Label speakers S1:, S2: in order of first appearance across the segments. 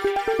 S1: Thank you.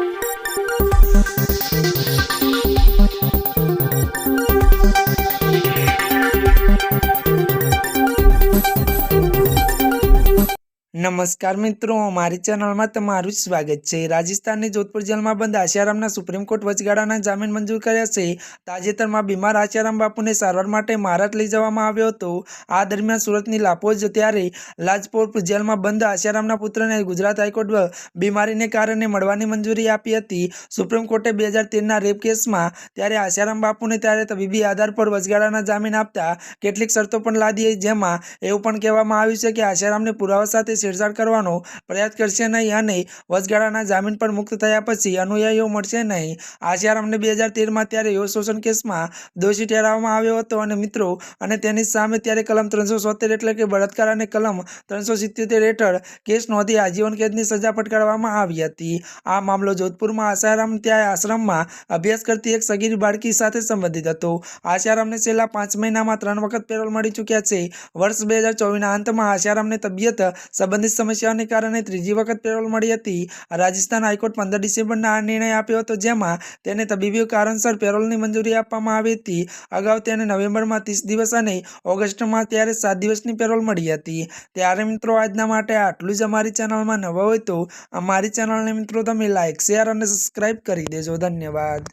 S1: નમસ્કાર મિત્રો મારી ચેનલમાં તમારું સ્વાગત છે. રાજસ્થાનની જોધપુર જેલમાં બંધ આશારામના સુપ્રીમ કોર્ટ વચગાળાના જામીન મંજૂર કર્યા છે. તાજેતરમાં બીમાર આશારામ બાપુને સારવાર માટે મહારાજ લઈ જવામાં આવ્યો હતો. આ દરમિયાન સુરતની લાપોજ ત્યારે લાજપોર જેલમાં બંધ આશારામના પુત્રને ગુજરાત હાઈકોર્ટ બીમારીને કારણે મળવાની મંજૂરી આપી હતી. સુપ્રીમ કોર્ટે બે હજાર તેરના રેપ કેસમાં ત્યારે આશારામ બાપુને ત્યારે તબીબી આધાર પર વચગાળાના જામીન આપતા કેટલીક શરતો પણ લાદી. જેમાં એવું પણ કહેવામાં આવ્યું છે કે આશારામને પુરાવા સાથે છેડછાડ કરવાનો પ્રયાસ કરશે નહીં અને વચગાળાના જામીન પર મુક્ત થયા પછી અનુયાયીઓ મળશે નહીં. આશારામને બે હજાર તેરમાં ત્યારે યૌન શોષણ કેસમાં દોષી ઠેરવવામાં આવ્યો હતો અને મિત્રો, અને તેની સામે ત્યારે કલમ ત્રણસો સોતેર એટલે કે બળાત્કાર અને કલમ ત્રણસો સિત્યોતેર હેઠળ કેસ નોંધી આજીવન કેદની સજા ફટકારવામાં આવી હતી. આ મામલો જોધપુરમાં આશારામ ત્યાં આશ્રમમાં અભ્યાસ કરતી એક સગીર બાળકી સાથે સંબંધિત હતો. આશારામને છેલ્લા પાંચ મહિનામાં ત્રણ વખત પેરોલ મળી ચૂક્યા છે. વર્ષ બે હજાર ચોવીસના અંતમાં આશારામને તબિયત સંબંધિત સમસ્યાઓને કારણે ત્રીજી વખત પેરોલ મળી હતી. રાજસ્થાન હાઈકોર્ટ પંદર ડિસેમ્બરના આ નિર્ણય આપ્યો હતો, જેમાં તેને તબીબી કારણસર પેરોલની મંજૂરી આપવામાં આવી હતી. અગાઉ તેને નવેમ્બરમાં ત્રીસ દિવસ અને ઓગસ્ટમાં ત્યારે સાત દિવસની પેરોલ મળી હતી. ત્યારે મિત્રો, આજના માટે આટલું જ અમારી ચેનલમાં નવા હોય તો અમારી ચેનલને મિત્રો, તમે લાઇક શેર અને સબસ્ક્રાઈબ કરી દેજો. ધન્યવાદ.